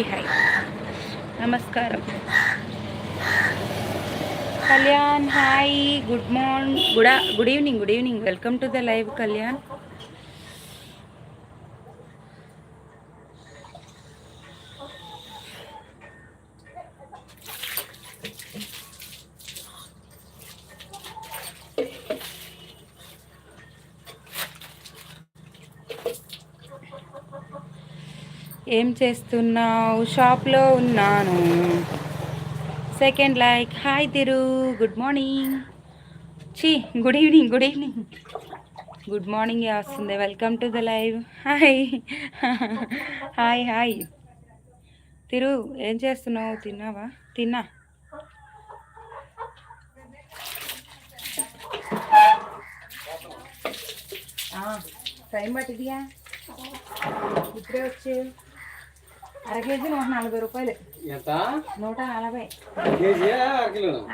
Hi hi. నమస్కారం. Kalyan hi good morning good good evening good evening. Welcome to the live Kalyan. ఏం చేస్తున్నావు? షాప్లో ఉన్నాను. Second like hi Thiru good morning. చీ good evening good evening. Good morning వస్తుంది. Welcome to the live. Hi. Hi hi. Thiru ఏం చేస్తున్నావు? తిన్నావా? తిన్నా. టైం పట్టిదిగా ఇప్పుడే వచ్చి అర కేజీ నూట నలభై రూపాయలు. ఎంత? నూట నలభై.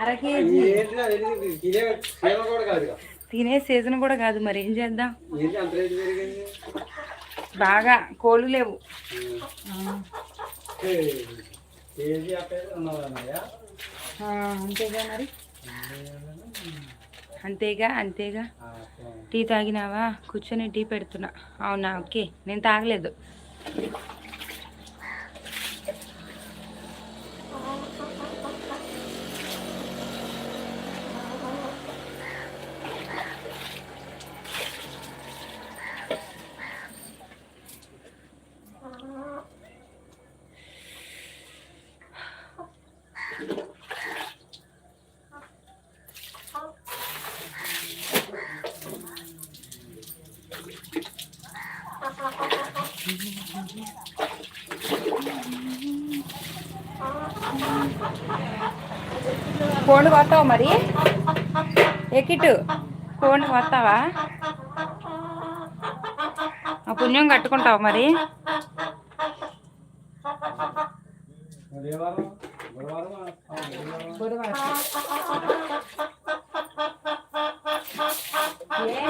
అర కేజీ తినే సీజన్ కూడా కాదు మరి ఏం చేద్దాం? బాగా కోళ్ళు లేవు. అంతేగా మరి? అంతేగా అంతేగా. టీ తాగినావా? కూర్చొని టీ పెడుతున్నా. అవునా? ఓకే. నేను తాగలేదు. కోళ్ళు కొత్తావా మరి? ఎక్కిటు కోళ్ళు కొత్తావా ఆ పుణ్యం కట్టుకుంటావా మరి? ఏ?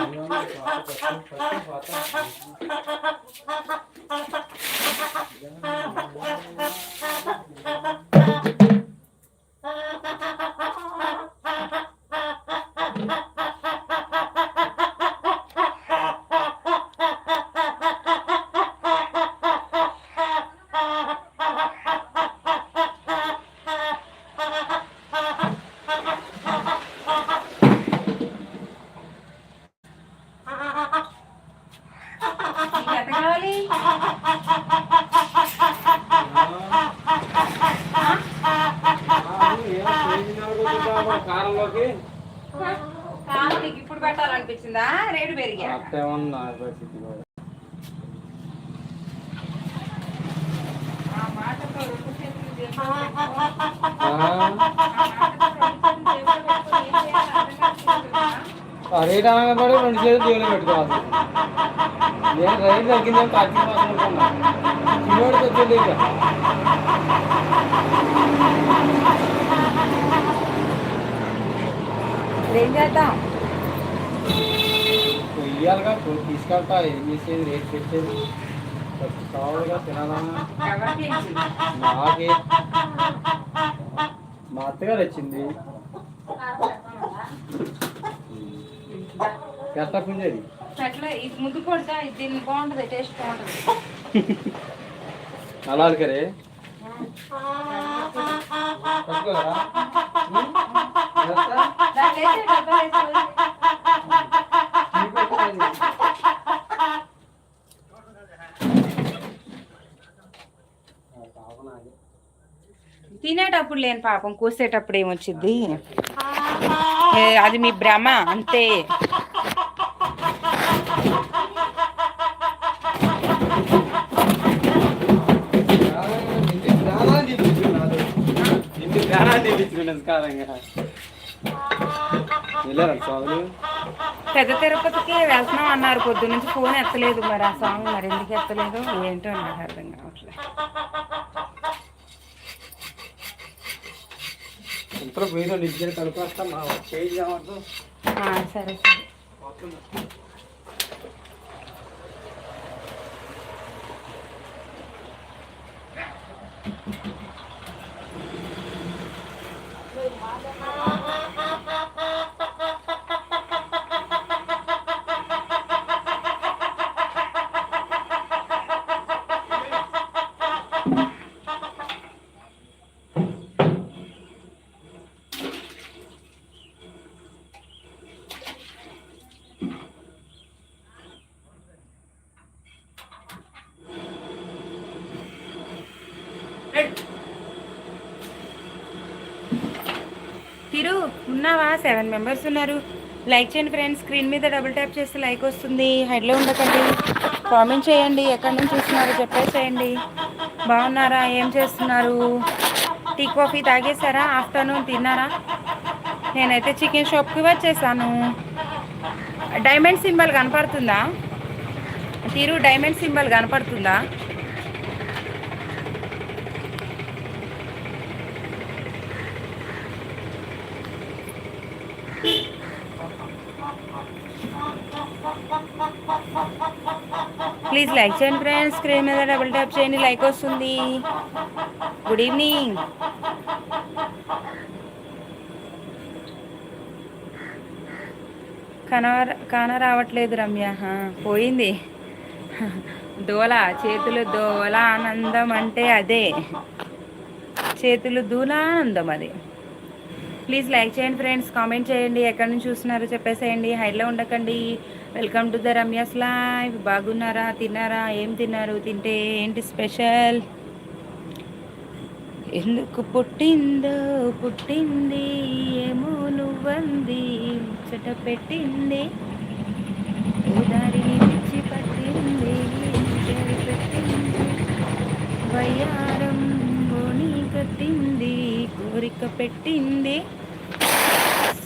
నీకు ఇప్పుడు పెట్టాలనిపించిందా? రేటు పెరిగా. పరిస్థితి కూడా రేట్ అనగా కూడా రెండు చేతులు దేవులు పెట్టుకోవాలి. నేను రైలు అనుకున్నా. కిలోడికి వచ్చేది ఇక. ఏం చేద్దాం? ఇయ్యాలిగా తీసుకెళ్తా. ఏం చేసేది? రేట్ పెట్టేది. కావాలిగా తినాలన్నా? నాకే. మా అత్తగారు వచ్చింది. పెద్ద పుంజది. అట్లా ఇది ముద్దు కొడతా దీన్ని బాగుంటుంది టేస్ట్ బాగుంటుంది. అలా కరే తినేటప్పుడు లేని పాపం కూసేటప్పుడు ఏమొచ్చింది అది మీ భ్రమ అంతే. ఇంటికి ప్రాణాలు పెద్ద తిరుపతికి వెళ్తున్నాం అన్నారు. పొద్దు నుంచి ఫోన్ ఎత్తలేదు మరి ఆ సాంగ్ మరి ఎందుకు ఎత్తలేదు? ఏంటో నాకు అర్థం కావట్లేదు రెండు ఇద్దరు కలిపేస్తా మా తిరు ఉన్నావా? సెవెన్ మెంబర్స్ ఉన్నారు. లైక్ చేయండి ఫ్రెండ్స్ స్క్రీన్ మీద డబుల్ ట్యాప్ చేస్తే లైక్ వస్తుంది. హెడ్లో ఉండకండి. కామెంట్ చేయండి. ఎక్కడి నుంచి చూస్తున్నారు? చెప్పేసేయండి. బాగున్నారా? ఏం చేస్తున్నారు? టీ కాఫీ తాగేసారా ఆఫ్టర్నూన్ తిన్నారా? నేనైతే చికెన్ షాప్కి వచ్చేసాను. డైమండ్ సింబల్ కనపడుతుందా? తీరు డైమండ్ సింబల్ కనపడుతుందా? ప్లీజ్ లైక్ చేయండి ఫ్రెండ్స్ స్క్రీన్ మీద డబుల్ ట్యాప్ చేయండి. లైక్ వస్తుంది. గుడ్ ఈవినింగ్ కన కాన రావట్లేదు రమ్య. హా, పోయింది. దోల చేతులు దోల ఆనందం అంటే అదే. చేతులు దూల ఆనందం అది. ప్లీజ్ లైక్ చేయండి ఫ్రెండ్స్ కామెంట్ చేయండి ఎక్కడి నుంచి చూస్తున్నారో చెప్పేసేయండి హైడ్లో ఉండకండి. Welcome to the Ramya's live బాగున్నారా? తిన్నారా? ఏం తిన్నారు? తింటే ఏంటి స్పెషల్ ఎందుకు పుట్టిందో పుట్టింది ఏమో నువ్వంది చెట పెట్టింది. ఓదారిని పిచ్చి పట్టింది ముచ్చట పెట్టింది. వయ్యారం కట్టింది. ఉరిక పెట్టింది.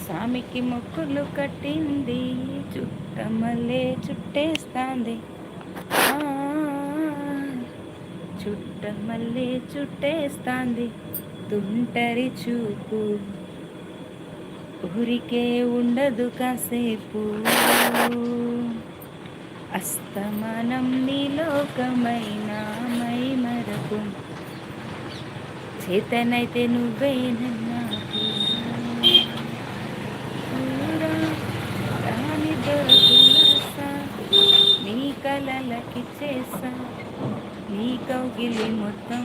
స్వామికి మొక్కులు కట్టింది. చుట్టమల్లే చుట్టేస్తాంది. ఆ, చుట్టమల్లే చుట్టేస్తాంది. తుంటరి చూపు ఊరికే ఉండదు కాసేపు. అస్తమానం నీలోకమైన మై మరకు చేతనైతే నువ్వేనన్నాకు నీ కలలకి చేసా. నీ కౌగిలి మొత్తం